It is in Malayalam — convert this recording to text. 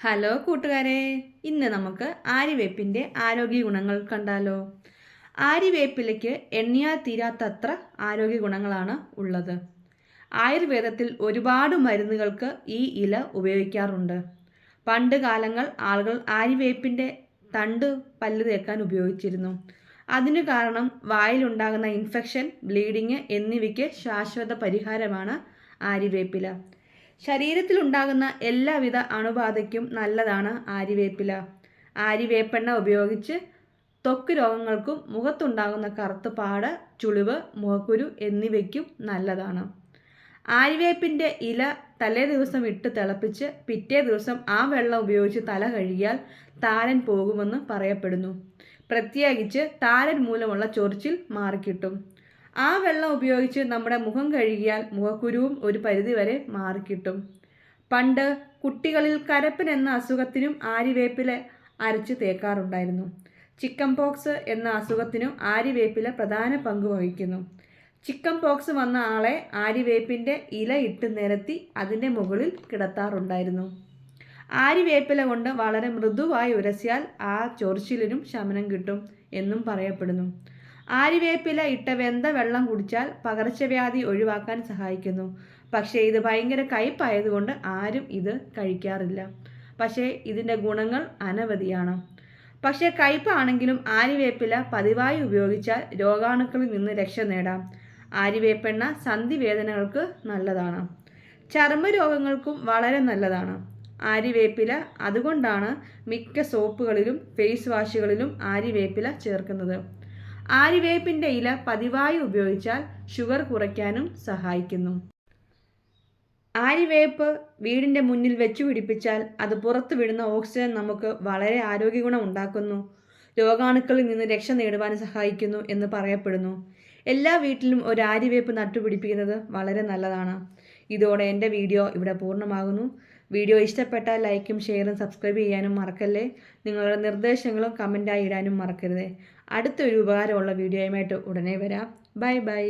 ഹലോ കൂട്ടുകാരെ ഇന്ന് നമുക്ക് ആര്യവേപ്പിന്റെ ആരോഗ്യ ഗുണങ്ങൾ കണ്ടാലോ. ആര്യവേപ്പിലയ്ക്ക് എണ്ണിയാൽ തീരാത്തത്ര ആരോഗ്യ ഗുണങ്ങളാണ് ഉള്ളത്. ആയുർവേദത്തിൽ ഒരുപാട് മരുന്നുകൾക്ക് ഈ ഇല ഉപയോഗിക്കാറുണ്ട്. പണ്ട് കാലങ്ങൾ ആളുകൾ ആര്യവേപ്പിന്റെ തണ്ട് പല്ല് തേക്കാൻ ഉപയോഗിച്ചിരുന്നു. അതിനു കാരണം വായിലുണ്ടാകുന്ന ഇൻഫെക്ഷൻ ബ്ലീഡിങ് എന്നിവയ്ക്ക് ശാശ്വത പരിഹാരമാണ് ആര്യവേപ്പില. ശരീരത്തിലുണ്ടാകുന്ന എല്ലാവിധ അണുബാധയ്ക്കും നല്ലതാണ് ആര്യവേപ്പില ആര്യവേപ്പെണ്ണ ഉപയോഗിച്ച് ത്വക്ക് രോഗങ്ങൾക്കും മുഖത്തുണ്ടാകുന്ന കറുത്ത പാട് ചുളിവ് മുഖക്കുരു എന്നിവയ്ക്കും നല്ലതാണ്. ആര്യവേപ്പിന്റെ ഇല തലേ ദിവസം ഇട്ട് തിളപ്പിച്ച് പിറ്റേ ദിവസം ആ വെള്ളം ഉപയോഗിച്ച് തല കഴുകിയാൽ താരൻ പോകുമെന്ന് പറയപ്പെടുന്നു. പ്രത്യേകിച്ച് താരൻ മൂലമുള്ള ചൊറിച്ചിൽ മാറിക്കിട്ടും. ആ വെള്ളം ഉപയോഗിച്ച് നമ്മുടെ മുഖം കഴുകിയാൽ മുഖക്കുരുവും ഒരു പരിധിവരെ മാറിക്കിട്ടും പണ്ട് കുട്ടികളിൽ കരപ്പൻ എന്ന അസുഖത്തിനും ആരിവേപ്പില അരച്ച് തേക്കാറുണ്ടായിരുന്നു. ചിക്കൻ പോക്സ് എന്ന അസുഖത്തിനും ആരിവേപ്പില പ്രധാന പങ്ക് വഹിക്കുന്നു. ചിക്കൻ പോക്സ് വന്ന ആളെ ആര്യവേപ്പിന്റെ ഇല ഇട്ട് നിരത്തി അതിന്റെ മുകളിൽ കിടത്താറുണ്ടായിരുന്നു. ആരിവേപ്പില കൊണ്ട് വളരെ മൃദുവായി ഉരസിയാൽ ആ ചൊറിച്ചിലിനും ശമനം കിട്ടും എന്നും പറയപ്പെടുന്നു. ആര്യവേപ്പില ഇട്ട വെന്ത വെള്ളം കുടിച്ചാൽ പകർച്ചവ്യാധി ഒഴിവാക്കാൻ സഹായിക്കുന്നു. പക്ഷേ ഇത് ഭയങ്കര കയ്പായതുകൊണ്ട് ആരും ഇത് കഴിക്കാറില്ല. പക്ഷേ ഇതിന്റെ ഗുണങ്ങൾ അനവധിയാണ്. പക്ഷേ കയ്പാണെങ്കിലും ആര്യവേപ്പില പതിവായി ഉപയോഗിച്ചാൽ രോഗാണുക്കളിൽ നിന്ന് രക്ഷ നേടാം. ആര്യവേപ്പെണ്ണ സന്ധിവേദനകൾക്ക് നല്ലതാണ്. ചർമ്മരോഗങ്ങൾക്കും വളരെ നല്ലതാണ്. ആര്യവേപ്പില അതുകൊണ്ടാണ് മിക്ക സോപ്പുകളിലും ഫേസ് വാഷുകളിലും ആര്യവേപ്പില ചേർക്കുന്നത്. ആര്യവേപ്പിന്റെ ഇല പതിവായി ഉപയോഗിച്ചാൽ ഷുഗർ കുറയ്ക്കാനും സഹായിക്കുന്നു. ആര്യവേപ്പ് വീടിന്റെ മുന്നിൽ വെച്ചു പിടിപ്പിച്ചാൽ അത് പുറത്തു വിടുന്ന ഓക്സിജൻ നമുക്ക് വളരെ ആരോഗ്യഗുണം ഉണ്ടാക്കുന്നു. രോഗാണുക്കളിൽ നിന്ന് രക്ഷ നേടുവാൻ സഹായിക്കുന്നു എന്ന് പറയപ്പെടുന്നു. എല്ലാ വീട്ടിലും ഒരു ആര്യവേപ്പ് നട്ടുപിടിപ്പിക്കുന്നത് വളരെ നല്ലതാണ്. ഇതോടെ എന്റെ വീഡിയോ ഇവിടെ പൂർണമാകുന്നു. വീഡിയോ ഇഷ്ടപ്പെട്ടാൽ ലൈക്കും ഷെയറും സബ്സ്ക്രൈബ് ചെയ്യാനും മറക്കല്ലേ? നിങ്ങളുടെ നിർദ്ദേശങ്ങളും കമന്റായി ഇടാനും മറക്കരുത്. അടുത്തൊരു ഉപകാരമുള്ള വീഡിയോയുമായിട്ട് ഉടനെ വരാം. Bye bye.